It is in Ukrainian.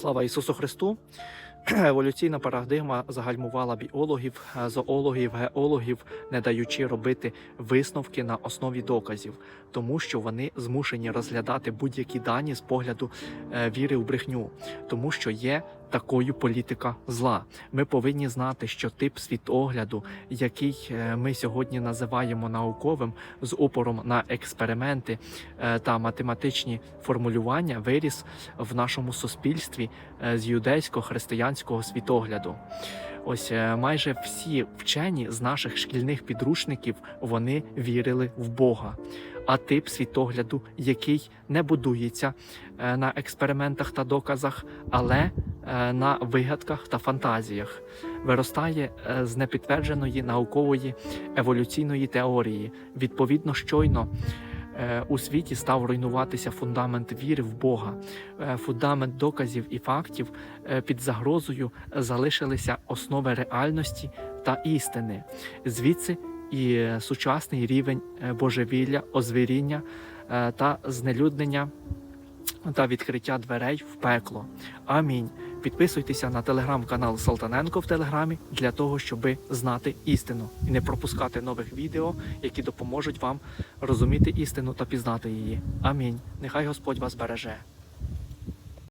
Слава Ісусу Христу! Еволюційна парадигма загальмувала біологів, зоологів, геологів, не даючи робити висновки на основі доказів, тому що вони змушені розглядати будь-які дані з погляду е, віри в брехню, тому що є такою політика зла. Ми повинні знати, що тип світогляду, який е, ми сьогодні називаємо науковим, з упором на експерименти е, та математичні формулювання, виріс в нашому суспільстві е, з юдейсько-християнського світогляду. Ось майже всі вчені з наших шкільних підручників вони вірили в Бога. А тип світогляду, який не будується на експериментах та доказах, але на вигадках та фантазіях, виростає е, з непідтвердженої наукової еволюційної теорії. Відповідно, щойно е, у світі став руйнуватися фундамент віри в Бога, Е, фундамент доказів і фактів е, під загрозою залишилися основи реальності та істини. Звідси і е, сучасний рівень е, божевілля, озвіріння е, та знелюднення та відкриття дверей в пекло. Амінь. Підписуйтеся на телеграм-канал Салтаненко в Телеграмі для того, щоб знати істину і не пропускати нових відео, які допоможуть вам розуміти істину та пізнати її. Амінь. Нехай Господь вас береже.